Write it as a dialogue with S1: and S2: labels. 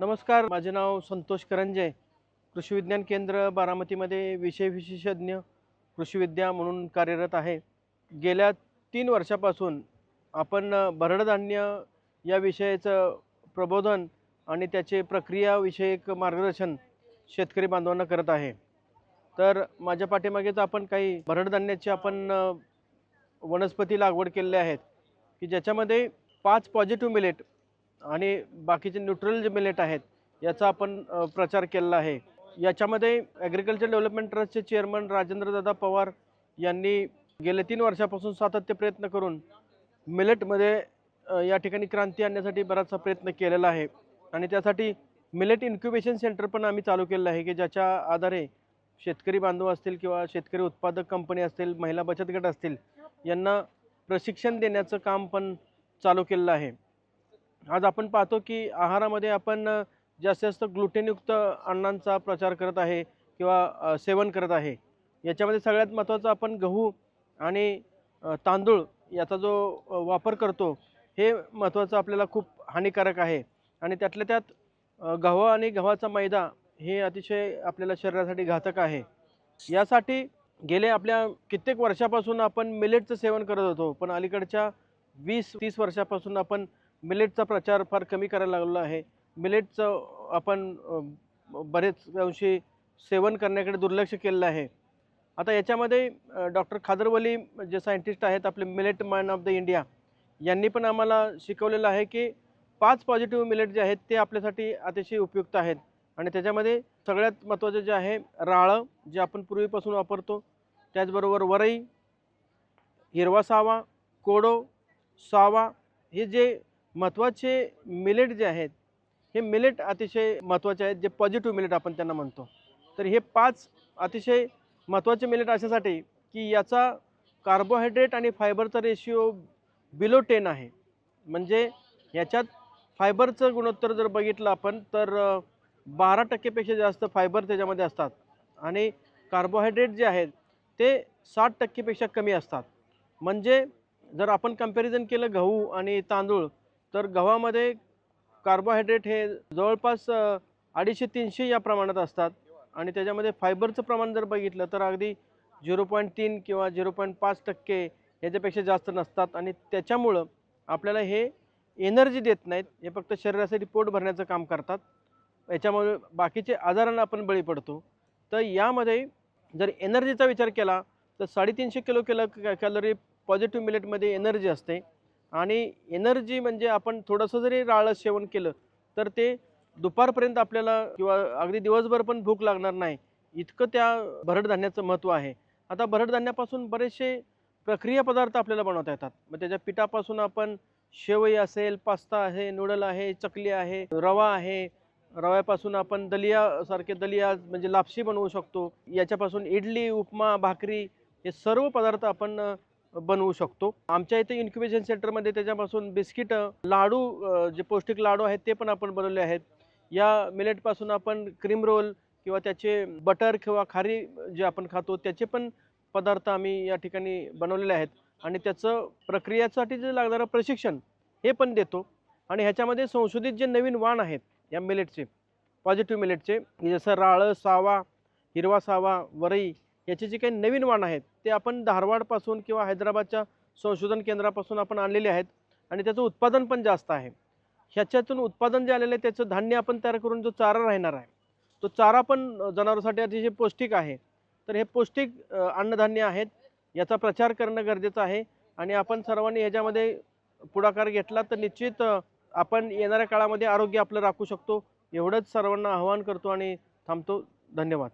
S1: नमस्कार माझे नाव संतोष करंजे. कृषी विज्ञान केंद्र बारामतीमध्ये विषय विशेषज्ञ कृषीविद्या म्हणून कार्यरत आहे. गेल्या तीन वर्षापासून आपण भरडधान्य या विषयाचं प्रबोधन आणि त्याचे प्रक्रियाविषयक मार्गदर्शन शेतकरी बांधवांना करत आहे. तर माझ्या पाठीमागेच आपण काही भरडधान्याची आपण वनस्पती लागवड केलेल्या आहेत की ज्याच्यामध्ये पाच पॉझिटिव्ह मिलेट आणि बाकीचे न्यूट्रल जे मिलेट आहेत याचा आपण प्रचार केलेला आहे. याच्यामध्ये ॲग्रिकल्चर डेव्हलपमेंट ट्रस्टचे चेअरमन राजेंद्रदादा पवार यांनी गेले तीन वर्षापासून सातत्य प्रयत्न करून मिलेटमध्ये या ठिकाणी क्रांती आणण्यासाठी बराचसा प्रयत्न केलेला आहे. आणि त्यासाठी मिलेट इन्क्युबेशन सेंटर पण आम्ही चालू केलेलं आहे की ज्याच्या आधारे शेतकरी बांधव असतील किंवा शेतकरी उत्पादक कंपनी असतील महिला बचत गट असतील यांना प्रशिक्षण देण्याचं काम पण चालू केलेलं आहे. आज आपण पाहतो की आहारामध्ये आपण जास्तीत जास्त ग्लुटेनयुक्त अन्नांचा प्रचार करत आहे किंवा सेवन करत आहे. याच्यामध्ये सगळ्यात महत्त्वाचं आपण गहू आणि तांदूळ याचा जो वापर करतो हे महत्त्वाचं आपल्याला खूप हानिकारक आहे. आणि त्यातल्या त्यात गव्हा गहू आणि गव्हाचा मैदा हे अतिशय आपल्याला शरीरासाठी घातक आहे. यासाठी गेले आपल्या कित्येक वर्षापासून आपण मिलेटचं सेवन करत होतो पण अलीकडच्या वीस तीस वर्षापासून आपण मिलेटचा प्रचार फार कमी करायला लागलेलो आहे. मिलेटचं आपण बरेच अंशी सेवन करण्याकडे दुर्लक्ष केलेलं आहे. आता याच्यामध्ये डॉक्टर खादरवली जे सायंटिस्ट आहेत आपले millet man of the India यांनी पण आम्हाला शिकवलेलं आहे की पाच पॉझिटिव्ह मिलेट जे आहेत ते आपल्यासाठी अतिशय उपयुक्त आहेत. आणि त्याच्यामध्ये सगळ्यात महत्त्वाचं जे आहे राळं जे आपण पूर्वीपासून वापरतो त्याचबरोबर वरई हिरवा सावा कोडो सावा हे जे महत्त्वाचे मिलेट जे आहेत हे मिलेट अतिशय महत्त्वाचे आहेत जे पॉझिटिव्ह मिलेट आपण त्यांना म्हणतो. तर हे पाच अतिशय महत्त्वाचे मिलेट अशासाठी की याचा कार्बोहायड्रेट आणि फायबरचा रेशिओ बिलो टेन आहे. म्हणजे याच्यात फायबरचं गुणोत्तर जर बघितलं आपण तर बारा टक्केपेक्षा जास्त फायबर त्याच्यामध्ये असतात. आणि कार्बोहायड्रेट जे आहेत ते साठ टक्केपेक्षा कमी असतात. म्हणजे जर आपण कंपॅरिझन केलं गहू आणि तांदूळ तर गव्हामध्ये कार्बोहायड्रेट हे जवळपास अडीचशे तीनशे या प्रमाणात असतात. आणि त्याच्यामध्ये फायबरचं प्रमाण जर बघितलं तर अगदी झिरो पॉईंट तीन किंवा झिरो पॉईंट पाच टक्के याच्यापेक्षा जास्त नसतात. आणि त्याच्यामुळं आपल्याला हे एनर्जी देत नाहीत. हे फक्त शरीरासाठी पोट भरण्याचं काम करतात. याच्यामुळे बाकीचे आजारांना आपण बळी पडतो. तर यामध्ये जर एनर्जीचा विचार केला तर साडेतीनशे किलो किलो कॅलरी पॉझिटिव्ह मिलेटमध्ये एनर्जी असते. आणि एनर्जी म्हणजे आपण थोडंसं जरी राळं सेवन केलं तर ते दुपारपर्यंत आपल्याला किंवा अगदी दिवसभर पण भूक लागणार नाही इतकं त्या भरडधान्याचं महत्त्व आहे. आता भरडधान्यापासून बरेचसे प्रक्रिया पदार्थ आपल्याला बनवता येतात. मग त्याच्या पिठापासून आपण शेवई असेल पास्ता आहे नूडल आहे चकली आहे रवा आहे रव्यापासून आपण दलियासारखे दलिया म्हणजे लापशी बनवू शकतो. याच्यापासून इडली उपमा भाकरी हे सर्व पदार्थ आपण बनवू शकतो. आमच्या इथे इन्क्युबेशन सेंटरमध्ये त्याच्यापासून बिस्किट लाडू जे पौष्टिक लाडू आहेत ते पण आपण बनवले आहेत. या मिलेटपासून आपण क्रीम रोल किंवा त्याचे बटर किंवा खारी जे आपण खातो त्याचे पण पदार्थ आम्ही या ठिकाणी बनवलेले आहेत. आणि त्याचं प्रक्रियासाठी जे लागणारं प्रशिक्षण हे पण देतो. आणि ह्याच्यामध्ये संशोधित जे नवीन वाण आहेत या मिलेटचे पॉझिटिव्ह मिलेटचे की जसं राळं सावा हिरवा सावा वरई याचे जे काही नवीन वाण आहेत ते आपण धारवाडपासून किंवा हैदराबादच्या संशोधन केंद्रापासून आपण आणलेले आहेत आणि त्याचं उत्पादन पण जास्त आहे. ह्याच्यातून उत्पादन जे आलेलं आहे त्याचं धान्य आपण तयार करून जो चारा राहणार आहे तो चारा पण जनावरांसाठी अतिशय पौष्टिक आहे. तर हे पौष्टिक अन्नधान्य आहेत याचा प्रचार करणं गरजेचं आहे आणि आपण सर्वांनी ह्याच्यामध्ये पुढाकार घेतला तर निश्चित आपण येणाऱ्या काळामध्ये आरोग्य आपलं राखू शकतो. एवढंच सर्वांना आवाहन करतो आणि थांबतो. धन्यवाद.